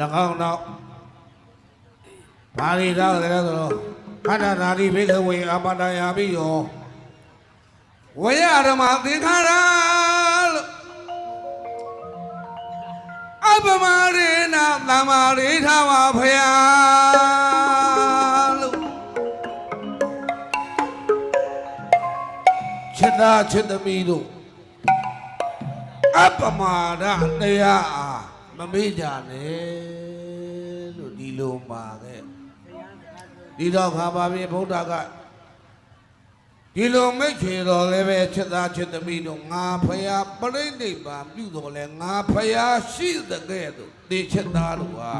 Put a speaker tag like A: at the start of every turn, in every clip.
A: ၎င်းတော့ဘာရီတော့လည်းဆိုတော့ခန္ဓာဓာတိဘိကဝေအမတယာပိယောဝေယဓမ္မသင်္ခါရလို့အပမရေနသမ္မာရိထဝဖယာလို့ချစ်သားချစ်သမီးတို့အပမာဒတရားအား မမေ့ကြနဲ့လို့ဒီလိုမှာခဲ့ဒီတော့ခါပါပြီဗုဒ္ဓကဒီလိုမိတ်ချေတော်လည်းပဲချက်သားချက်သမီးတို့ငါဖယားပြိဋိဘံပြုတော်လဲငါဖယားရှိတဲ့ကဲ့သို့ဒီချက်သားတို့ဟာ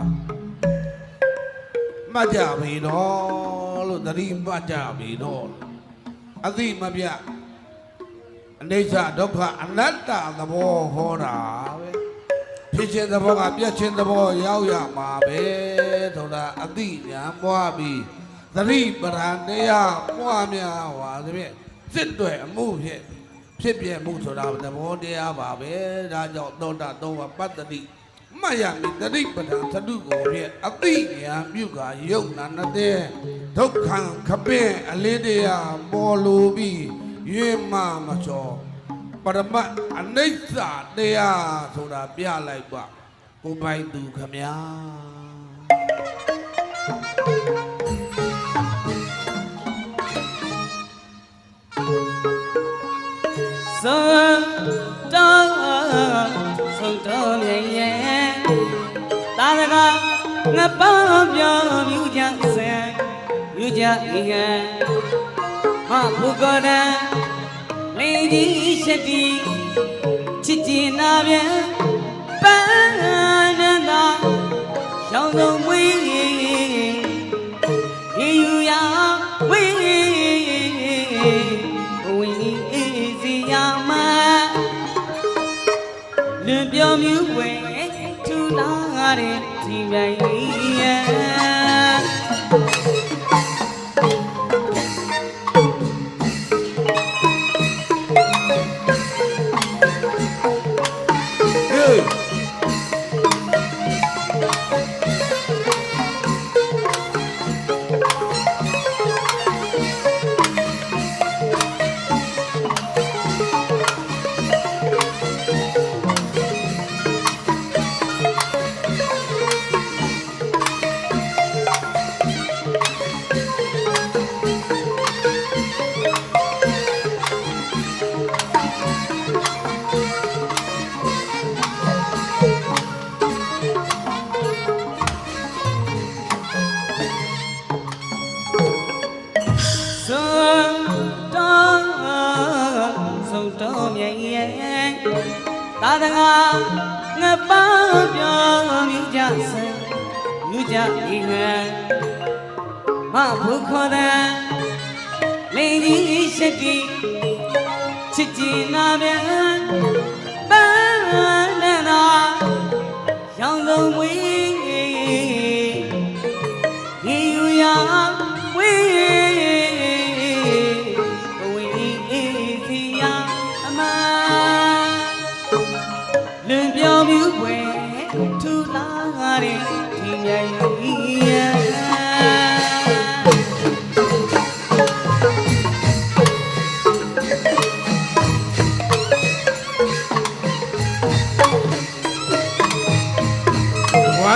A: မှတ်ကြပြီတော့လို့သတိမှတ်ကြပြီတော့အသိမပြတ်အနိစ္စဒုက္ခအနတ္တသဘောဟောတာပဲ ဖြစ်ခြင်းသဘောကပြည့်ခြင်းသဘောရောက်ရမှာပဲဆိုတာအသိဉာဏ်ပွားပြီးသတိပဋ္ဌာန်တရားပွားများဟွာသဖြင့်စစ်တွေအမှုဖြစ်ဖြစ်ပြမှုဆိုတာသဘောတရားပါပဲဒါကြောင့်သောတာသောဝပတ္တိမှတ်ရမည်သတိပဋ္ဌာန်သတုကိုဖြင့်အသိဉာဏ်ပြုကာယုတ်နာနတဲ့ဒုက္ခံခပင်အလေးတရားပေါ်လိုပြီးရွေးမမချော ပရမတ်အနိစ္စတရားဆိုတာပြလိုက်ပါကိုပိုင်သူခမညာ
B: ဆုံးတော့ဆုံးတော့မြင်ရဲ့တာရကငပောင်းပြောမြူကြဆဲမြူကြဤဟံမဘုကရံ လေကြီးရှိတီချစ်ကျင်နာပြန်ပန်းနန္တာရှောင်းဆုံးမွေးဒီယူရဝေးဝင်းစီရမလွန်ပြောမြူွယ်ထူလာတဲ့ဒီမြိုင် တော့ဆုံးတော့မြင်ရဲ့သာသနာငပန်းပြောမြူကြဆဲမြူကြဤဟံမဘုခောတဲ့လေကြီးရှိတီချစ်ကြည်နာပြန်ပန်းနဲ့သာရောင်စုံမွေး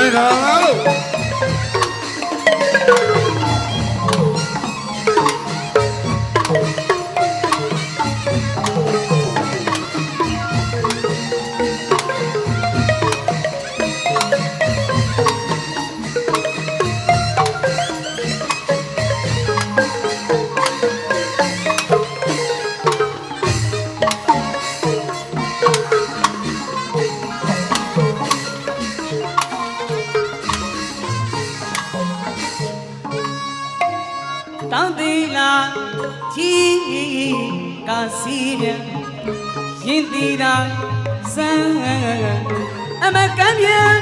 B: ဝိုင်း
A: တော်ငါလို့
B: ရင်တီတာစမ်းအမကမ်းပြန်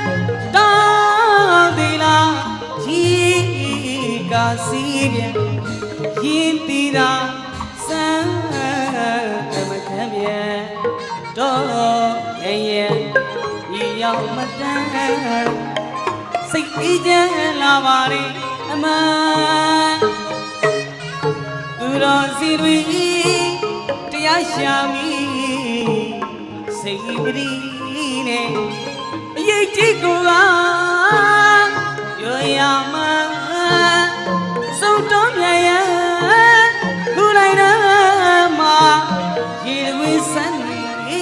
B: တောင်းသေးလားကြီးကစီပြန်ရင်တီတာစမ်းအမကမ်းပြန်တော့ရဲ့ရဲ့ဒီရောက်မတန်းစိတ်အေးချမ်းလာပါလေအမှန်သူတော်စီတွေတရားရှာမိ စိတ်ပရိနဲ့အရေးကြီးကိုကပြောရမှစုံတော်မြတ်ရခုလိုက်တော့မှာရေဝေးစမ်းနေ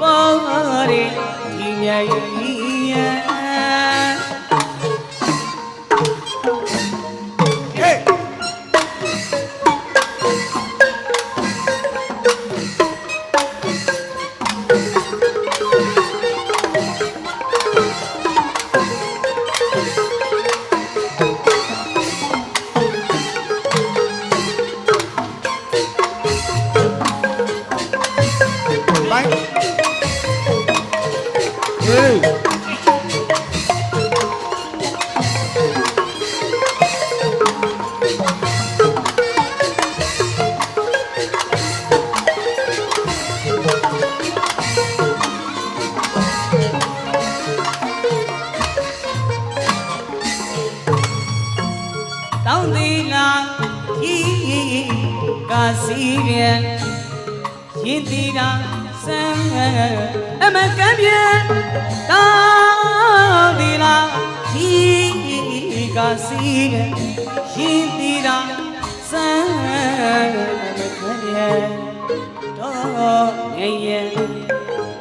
B: ပေါ်ရဒီမြတ်ရ တောင်းသေးလားဤကစီပြန်ရင်တီတာစံအမကံပြေတောင်းသေးလားဤကစီပြန်ရင်တီတာစံအမကံပြေတော့ငရဲ့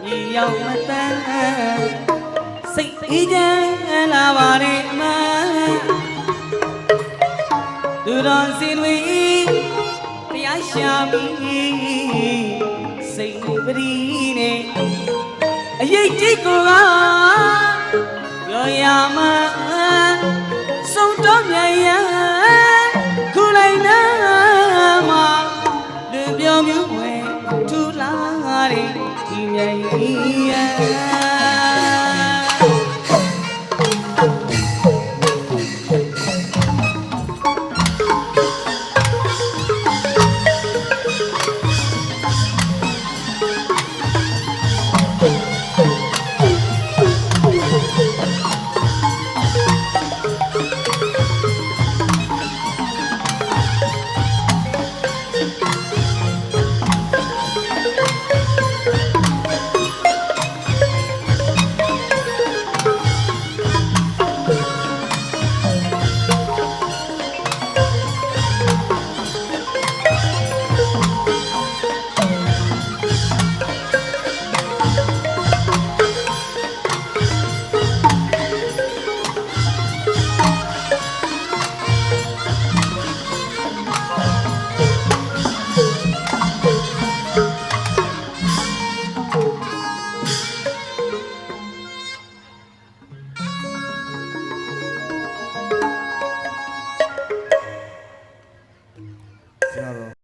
B: ညီရောက်မတန်းစိတ်အေးချမ်းလာပါလေအမသူ တော်စင်တွေတရားရှာပြီးစိတ်ပရိနဲ့အရေးကြီးကိုကပြောရမှာစုံတော့မြတ်ရ